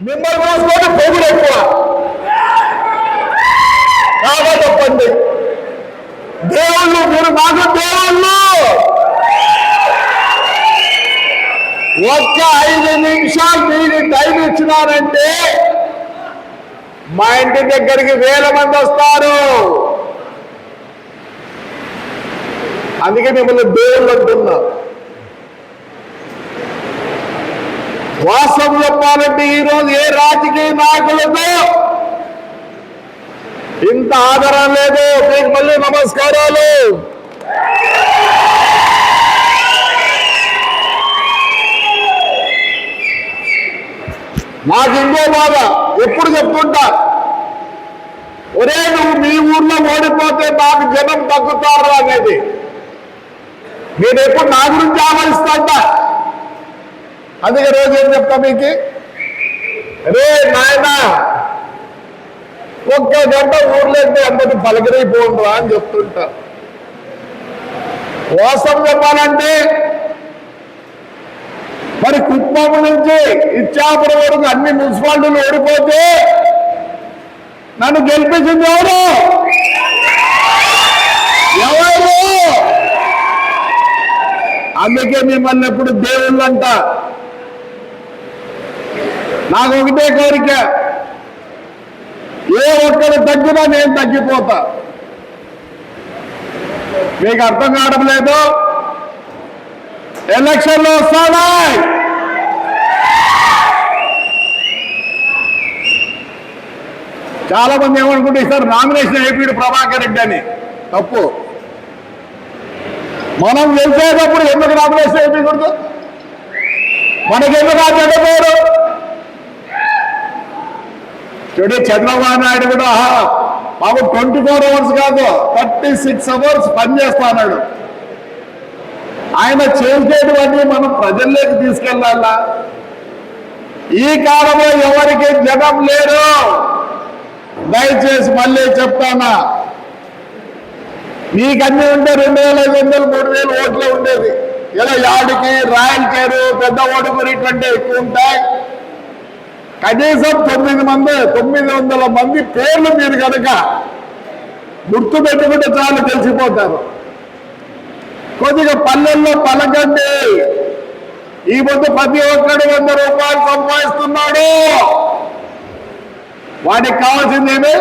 మిమ్మల్ని చూసుకొని పొగుడు ఎక్కువ. కాగా తప్పండి. దేవుళ్ళు మీరు మాకు దేవుళ్ళు. ఒక్క ఐదు నిమిషాలు మీరు టైం ఇచ్చినారంటే మా ఇంటి దగ్గరికి వేల మంది వస్తారు. అందుకే మిమ్మల్ని దేవుళ్ళు అంటున్నారు వాస్తవం చెప్పాలంటే ఈరోజు ఏ రాజకీయ నాయకులతో ఇంత ఆదరణ లేదు. మీకు మళ్ళీ నమస్కారాలు. నాకు ఇంకో బాధ. ఎప్పుడు చెప్తుంటా? ఒరే నువ్వు మీ ఊర్లో ఓడిపోతే నాకు జనం తగ్గుతారు అనేది. నేను ఎప్పుడు నా గురించి ఆలోచిస్తాంట అందుకే రోజు ఏం చెప్తా మీకు? రే నాయనా ఒక్క గంట ఊర్లేంటే అందరి పలకరైపోండ్రా అని చెప్తుంటా. వాస్తవం చెప్పాలంటే మరి కుప్పం నుంచి ఇచ్చాపురం వరకు అన్ని మున్సిపాలిటీలు ఓడిపోతే నన్ను గెలిపించింది ఎవరు? ఎవరు? అందుకే మిమ్మల్ని ఎప్పుడు దేవుళ్ళు అంట నాకు ఒకటే కోరిక. ఏ ఒక్కరు తగ్గినా నేను తగ్గిపోతా. మీకు అర్థం కావడం లేదు? ఎలక్షన్లు వస్తాయి చాలా మంది ఏమనుకుంటే సార్ నామినేషన్ అయిపోయాడు ప్రభాకర్ రెడ్డి అని. తప్పు. మనం వెళ్తేటప్పుడు ఎందుకు నామినేషన్ అయిపోయకూడదు మనకెందుకు ఆ చెడ్డ పేరు టుడే చంద్రబాబు నాయుడు కూడా మాకు ట్వంటీ ఫోర్ అవర్స్ కాదు థర్టీ సిక్స్ అవర్స్ పనిచేస్తా అన్నాడు. ఆయన చేసేటువంటి మనం ప్రజల్లోకి తీసుకెళ్ళాలా. ఈ కాలంలో ఎవరికి జనం లేరు. దయచేసి మళ్ళీ చెప్తానా? నీకన్నీ ఉంటే రెండు వేల ఐదు వందలు మూడు వేలు ఓట్లు ఉండేది ఇలా యాడికి రాయల్ కేరు పెద్ద ఓటుకుని ఇటువంటి ఎక్కువ ఉంటాయి. కనీసం తొమ్మిది మంది తొమ్మిది వందల మంది పేర్లు మీరు కనుక గుర్తు పెట్టుకుంటే చాలు తెలిసిపోతారు. కొద్దిగా పల్లెల్లో పలకండి. ఈ పొద్దు ప్రతి ఒక్కడు వంద రూపాయలు సంపాదిస్తున్నాడు. వాడికి కావాల్సిందేమి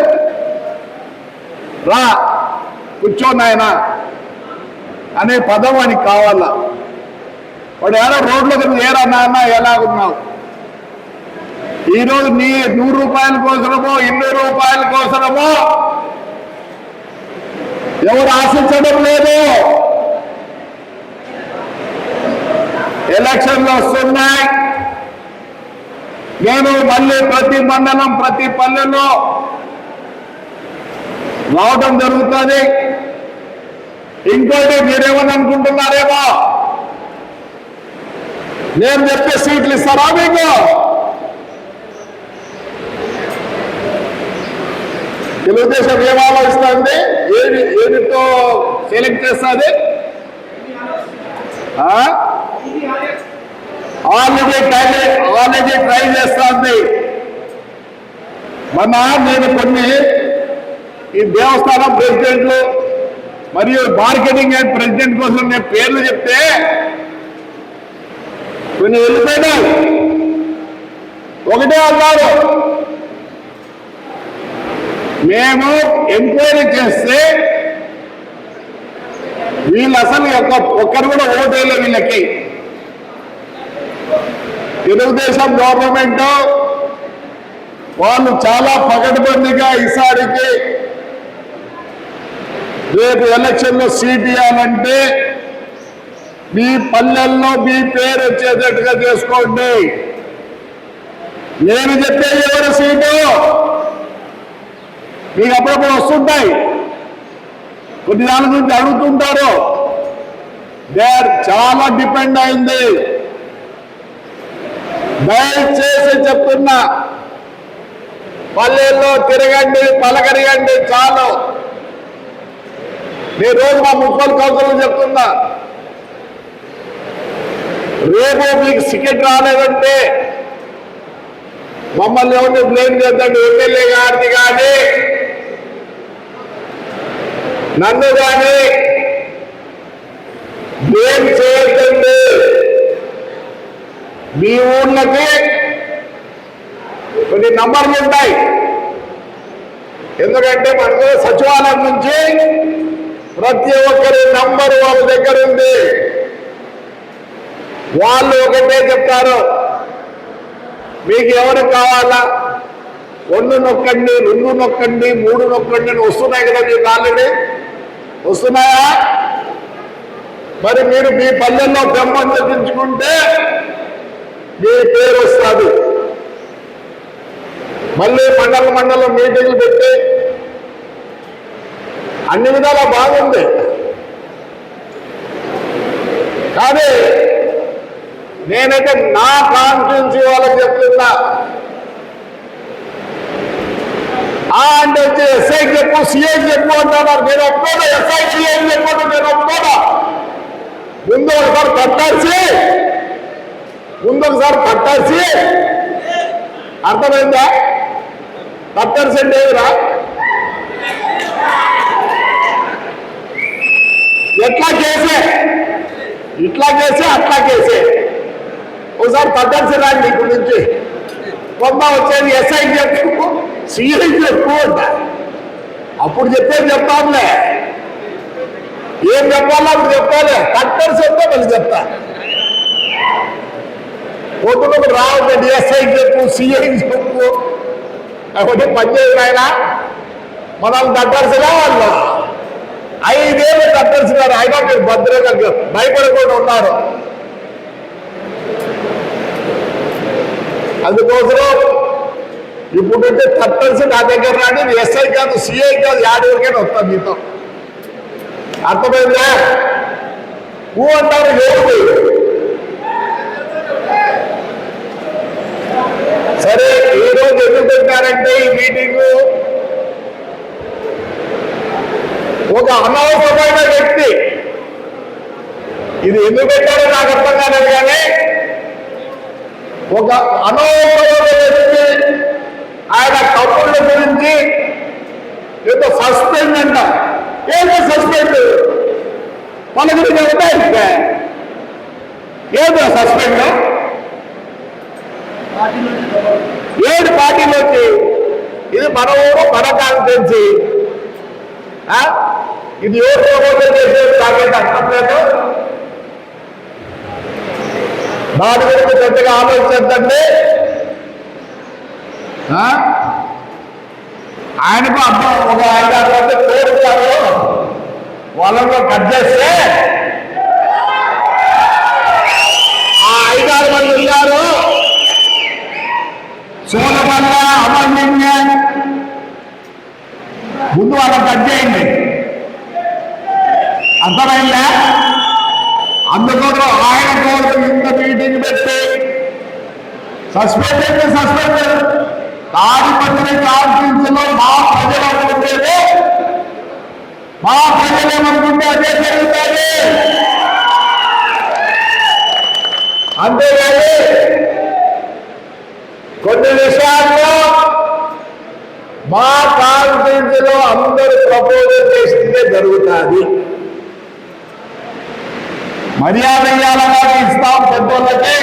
రా కూర్చో నాయన. అనే పదం వానికి కావాలా? వాడు ఎలా రోడ్ల కింద ఏరా నాన్న ఎలాగున్నావు? ఈరోజు నీ నూరు రూపాయల కోసమో ఇరవై రూపాయల కోసమో ఎవరు ఆశించడం లేదు. ఎలక్షన్లు వస్తున్నాయి. నేను మళ్ళీ ప్రతి మండలం ప్రతి పల్లెలో రావడం జరుగుతుంది. ఇంకోటి మీరేమని అనుకుంటున్నారేమో? నేను చెప్పే సీట్లు ఇస్తారా మీకు తెలుగుదేశం ఏం ఆలోచిస్తుంది ఏది ఏదితో సెలెక్ట్ చేస్తుంది? ఆల్రెడీ ట్రై ఆల్రెడీ ట్రై చేస్తుంది. మొన్న నేను కొన్ని ఈ దేవస్థానం ప్రెసిడెంట్లు మరియు మార్కెటింగ్ అండ్ ప్రెసిడెంట్ కోసం నేను పేర్లు చెప్తే కొన్ని వెళ్ళిపోయినాయి. ఒకటే అన్నారు మేము ఎంక్వైరీ చేస్తే వీళ్ళు అసలు ఒక్క ఒక్కరు కూడా ఓటేయలే వీళ్ళకి. తెలుగుదేశం గవర్నమెంట్ వాళ్ళు చాలా పగటిబందిగా ఈసారికి రేపు ఎలక్షన్లో సీట్ ఇవ్వాలంటే మీ పల్లెల్లో మీ పేరు వచ్చేటట్టుగా చేసుకోండి. నేను చెప్పేది ఎవరి సీటు? మీకు అప్పుడప్పుడు వస్తుంటాయి. కొన్ని దాని గురించి అడుగుతుంటారు. దేర్ చాలా డిపెండ్ అయింది. దయచేసి చెప్తున్నా. పల్లెల్లో తిరగండి పలకరియండి చాలు. నేను రోజు మా మున్సిపల్ కౌన్సిల్ చెప్తున్నా. రేపు మీకు టికెట్ రాలేదంటే మమ్మల్ని ఎవరిని బ్లేమ్ చేద్దండి ఎమ్మెల్యే గారిని కానీ నన్ను కానీ ఏం చేయకండి. మీ ఊళ్ళకి కొన్ని నంబర్లు ఉంటాయి. ఎందుకంటే మనకు సచివాలయం నుంచి ప్రతి ఒక్కరి నంబర్ వాళ్ళ దగ్గర ఉంది. వాళ్ళు ఒకటే చెప్తారు. మీకు ఎవరు కావాలా? ఒళ్ళు నొక్కండి రెండు నొక్కండి మూడు నొక్కండి అని వస్తున్నాయి కదా మీకు ఆల్రెడీ వస్తున్నాయా? మరి మీరు మీ పల్లెల్లో బ్రహ్మం చెప్పించుకుంటే మీ పేరు వస్తుంది. మళ్ళీ మండల మండలం మీటింగ్లు పెట్టి అన్ని విధాలా బాగుంది. కానీ నేనైతే నా కాన్ఫిడెన్స్ వాళ్ళకి చెప్తున్నా ఆ అంటే ఎస్ఐకి చెప్పు సిఐకి చెప్పు అంటున్నారు. నేను ఒప్పుకోను ఎస్ఐ సిఐకి చెప్పు నేను ఒప్పుకోను ముందు ఒకసారి కట్టాల్సి ముందు ఒకసారి కట్టాల్సి అర్థమైందా? కట్టాల్సి అంటే ఎట్లా చేసే ఇట్లా చేసే అట్లా చేసే ఒకసారి పట్టాల్సి రాండి ఇక్కడి నుంచి. కొంత వచ్చేది ఎస్ఐ చెప్పు సిఐ చెప్పు అంట. అప్పుడు చెప్పేది చెప్తాంలే ఏం చెప్పాలో అప్పుడు చెప్పాలి కట్టర్ చెప్తే మళ్ళీ చెప్తా. పొద్దునకు రావద్దండి ఎస్ఐకి చెప్పు సిఐకి చెప్పు కాబట్టి పనిచేయదు ఆయన మనల్ని కట్టాల్సిగా వాళ్ళు ఐదేళ్ళు కట్టాల్సినారు అయినా మీరు భద్రంగా భయపడకుండా ఉన్నారు. అందుకోసం ఇప్పుడు తప్పల్సి నా దగ్గర రాని ఎస్ఐ కాదు సిఐ కాదు యాడ్ వరకైనా వస్తాను మీతో. అర్థమైందా? ఊ అంటారు లేదు సరే ఈ రోజు ఎందుకు పెట్టారంటే ఈ మీటింగ్? ఒక అనవసరమైన వ్యక్తి. ఇది ఎందుకు పెట్టారో నాకు అర్థం కాలేదు కానీ ఒక అనవసరమైన వ్యక్తి ఆయన తప్పుల గురించి ఏదో సస్పెండ్ అంట. ఏదో సస్పెండ్ మన గురించి ఉంటాయి ఏదో సస్పెండ్ ఏడు పార్టీలోకి ఇది మన ఊరు మన కాన్ఫరెన్సీ ఇది ఎవరు చేసేది? నాకైతే అర్థం లేదు. దాని గురించి పెద్దగా ఆలోచించండి ఆయనకు అర్థం ఒక ఆయన కోరుతారు వాళ్ళలో కట్ చేస్తే ఆ ఐదారు మంది ఉన్నారు సోలమల్ల అమర్లింగ ముందు వాళ్ళని కట్ చేయండి. అర్థమైందా అందుకోసం ఆయన కోసం ఇంత మీటింగ్ పెట్టి సస్పెండ్ అయితే సస్పెండ్ తాడిపత్రి కాన్ఫరెన్స్ మా ప్రజలు అనుకుంటేనే మా ప్రజలు ఏమనుకుంటే అదే జరుగుతుంది. అంతేగాని కొన్ని విషయాల్లో మా కాన్ఫరెన్స్లో అందరూ ప్రపోజల్ చేస్తే జరుగుతుంది. మర్యాద ఇవ్వాలన్నా ఇస్తాం పెద్దోళ్ళకి.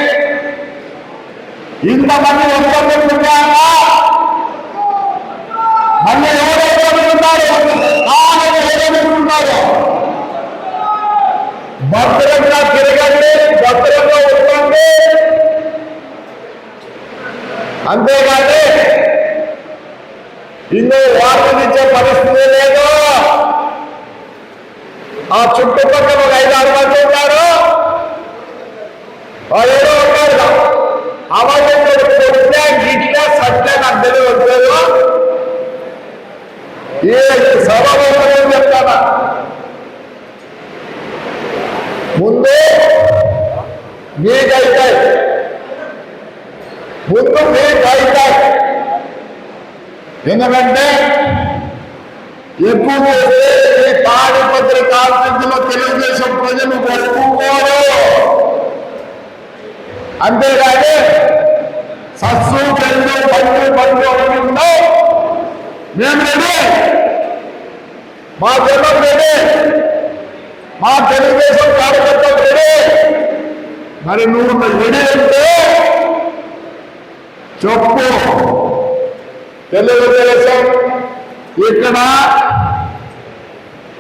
ఇంతమంది ఒప్పుకుంటున్నారా? మళ్ళీ ఎవరు ఒప్పుకుంటున్నారు ఎవరుకుంటున్నారు భద్రంగా తిరగండి భద్రంగా ఉండండి అంతేగాని ఇల్లు వార్తనిచ్చే పరిస్థితి లేదు. ఆ చుట్టుపక్కల ఒక ఐదు ఆరు మంది ఉన్నారు. వాళ్ళు అవాజం కొడితే గిట్లా సత్య నాకు తెలియదు ఏ సభలో చెప్తానా ముందు మీకైతే ముందు మీకైతే ఎందుకంటే ఎక్కువ చేస్తే ఈ తాడిపత్రి కాన్ఫరెన్స్లో తెలుగుదేశం ప్రజలు ఒప్పుకోరు అంతేగాని సస్సు పెళ్ళు బండ్లు బండ్లు ఉంటుందో మేము రెడీ మా జనం రెడీ మా తెలుగుదేశం కార్యకర్తలు రెడీ మరి నువ్వు రెడీ అంటే చెప్పు తెలుగుదేశం ఇక్కడ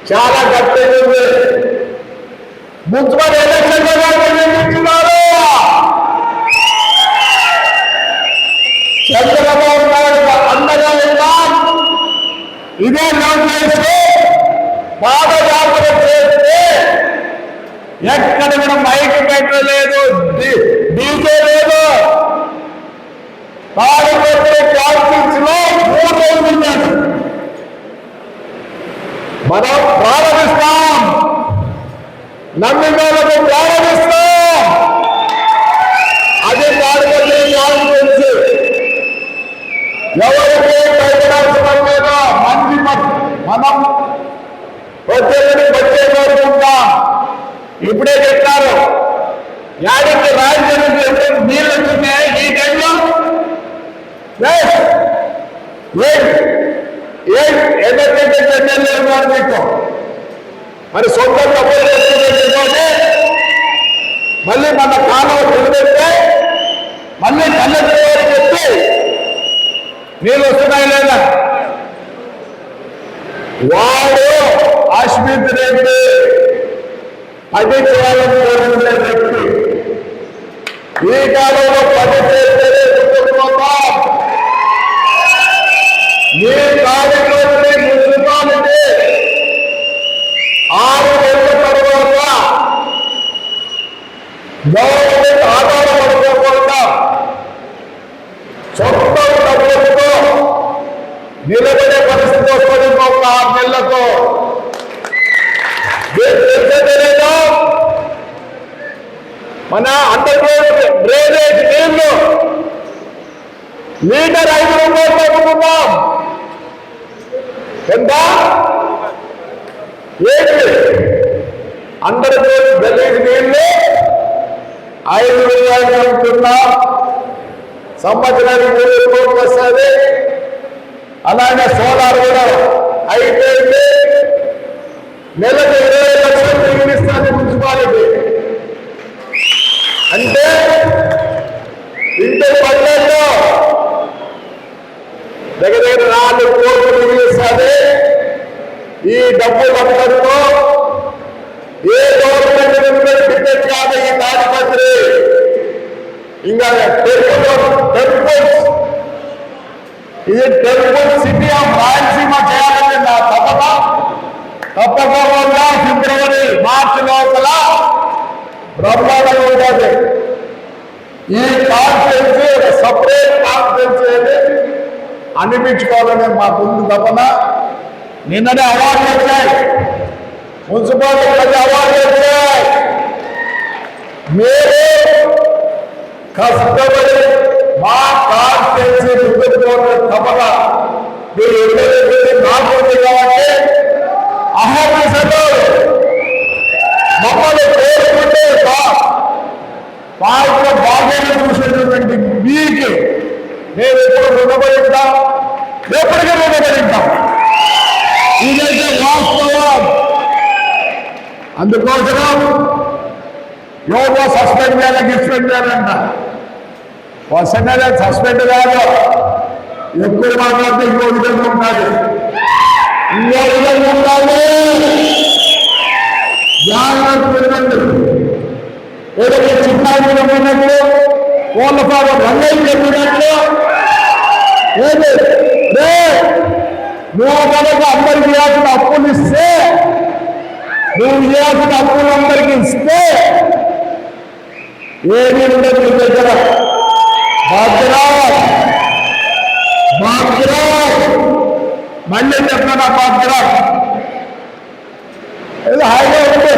చాలా గట్టిగా ఉంది మున్సిపల్ ఎలక్షన్లో నిర్మించినారు చంద్రబాబు నాయుడు అండగా ఉన్నాం ఇదే లోకేష్ పాదయాత్ర చేస్తే ఎక్కడ కూడా మైక్ పెట్టలేదు. డీ- డీజే లేదు. తాడిపత్రి క్లాసిక్స్లో మూడు రోజులు ఉన్నాడు మనం ప్రారంభిస్తాం. నమ్మికలకు ప్రారంభిస్తాం. అది తాడిపత్రి కాన్ఫరెన్స్ ఎవరికి భయపడాల్సిన మంచి మనం వచ్చేది వచ్చే కోరుకుంటాం. ఇప్పుడే చెప్పారు. యాడికి ఎప్పుడైతే నీళ్ళు వచ్చినాయి ఈ టైంలో? ఎమ్మెల్యే మీకు? మరి సొంత తప్పులు చేసుకుంటే మళ్ళీ మన కాలం వదిలిపెడితే మళ్ళీ కళ్ళకి చెప్పి నీళ్ళు వస్తున్నాయి లేదా? వాడు అశ్మిత్ రెడ్డి. అది చేయాలని కోరుకునే వ్యక్తి ఈ కాలంలో పది చేస్తేనే గుర్తుకుపోతాం మీ కార్యక్రమం మున్సిపాలిటీ ఆరు నెలల తర్వాత గవర్నమెంట్ ఆధారపడుకోకుండా సొంత డబ్బులతో నిలబడే పరిస్థితి వస్తుంది ఇంకొక ఆరు నెలలతో మీకు తెలుసో తెలీదో? మన అండర్గ్రౌండ్ డ్రైనేజ్ నీళ్ళు లీటర్ ఐదు రూపాయలు తగ్గుతున్నాం ఎంత? ఏంటి అండర్ గ్రౌండ్ డ్రైనేజ్ నీళ్ళు ఐదు రూపాయలు తగ్గుతున్నాం సంవత్సరానికి మూడు వస్తుంది. అలాగే సోలార్ కూడా అయిపోయింది. నెలకు ఇరవై లక్షలు మిగిలిస్తుంది మున్సిపాలిటీ అంటే ఇంటి పల్లెల్లో దగ్గర నాలుగు కోట్లు మిగిలిస్తుంది ఈ డబ్బులు అందరితో ఏ గవర్నమెంట్ డిపెండ్ కాదు ఈ తాడిపత్రి ఇంకా టెంపుల్ టెంపుల్స్. ఇది టెంపుల్ సిటీ ఆఫ్ రాయలసీమ చేయాలని నా తపన. తప్పకుండా ఫిబ్రవరి మార్చి లోపల? బ్రహ్మాండంగా ఉంటుంది ఈ కాన్ఫరెన్స్ సపరేట్ కాన్ఫరెన్స్ అయితే అనిపించుకోవాలనే మాకుంది తపన. నిన్ననే అవార్డు వచ్చాయి. మున్సిపాలిటీ అవార్డు అవార్డులు వచ్చాయి. మీరు కష్టపడి మా కాన్ఫరెన్స్ నిలబెట్టుకోవడం తపన మీరు ఎన్నైతే నాకు ఉంది కాబట్టి అహర్నిశలు మమ్మల్ని కోరుకుంటే పార్టీలో బాధ్యత చూసేటటువంటి మీకు మేము ఎప్పుడు రుణపడి ఎప్పటికీ రుణపడి ఇదైతే వాస్తవం. అందుకోసం యోగో సస్పెండ్ చేయాలి గిస్పెండ్ చేయాలంట. వసంగా సస్పెండ్ కాదు. ఎక్కువ మాట్లాడితే ఇంకో విధంగా ఉండాలి. ఇంకో విధంగా ఉండాలి. జాగ్రత్త వినండి ఏదో చెప్పినట్లు కోళ్ళ పాపం రంగయ్య చెప్పినట్లు నువ్వు కనుక అందరికి ఇవ్వాల్సిన అప్పులు ఇస్తే నువ్వు ఇవ్వాల్సిన అప్పులు అందరికి ఇస్తే ఏమీ ఉండదు నీ దగ్గర. భాగ్యరాజ్ భాగ్యరాజ్ మళ్ళీ చెప్తున్నా భాగ్యరాజ్ ఏదో హాయిగా ఉంటే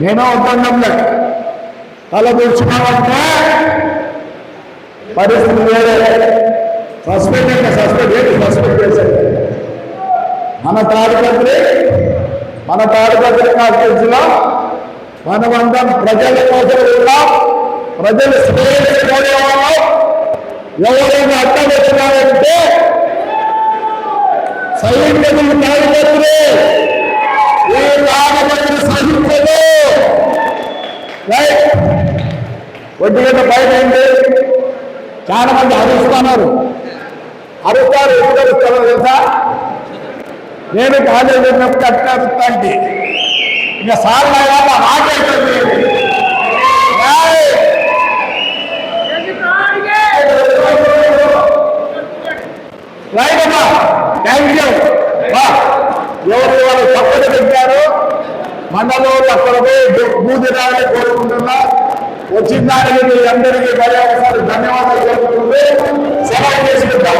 నేనో ఒప్పందంలో తల కూర్చున్నామంటే పరిస్థితి వేరే సస్పెండ్ అంటే సస్పెండ్ ఏంటి సస్పెండ్ చేశారు మన తాడిపత్రి మన తాడిపత్రి కాన్ఫరెన్స్లో మనమందరం ప్రజల కోసం ఉన్నాం ప్రజలు శ్రేయస్సుకునే ఎవరైనా అడ్డం వచ్చినారంటే సైనికులు తాడిపత్రి ఏ తాడిపత్రి సహించదు రైట్. ఒంటి గంట బయట ఏంటి? చాలా మంది అరుస్తున్నారు అరుస్తారు అరుస్తారో తెలుసా? నేను కాలేజీ అరుస్తా అంటే ఇక సార్ ఆకైతుంది రైట్ అమ్మా థ్యాంక్ యూ ఎవరు వాళ్ళు తప్పక పెట్టారు మనలో బూది రావాలని కోరుకుంటున్నా. వచ్చిన దానికి మీ అందరికీ మరొకసారి ధన్యవాదాలు తెలుపుతుంది సెలవు చేసుకుంటాం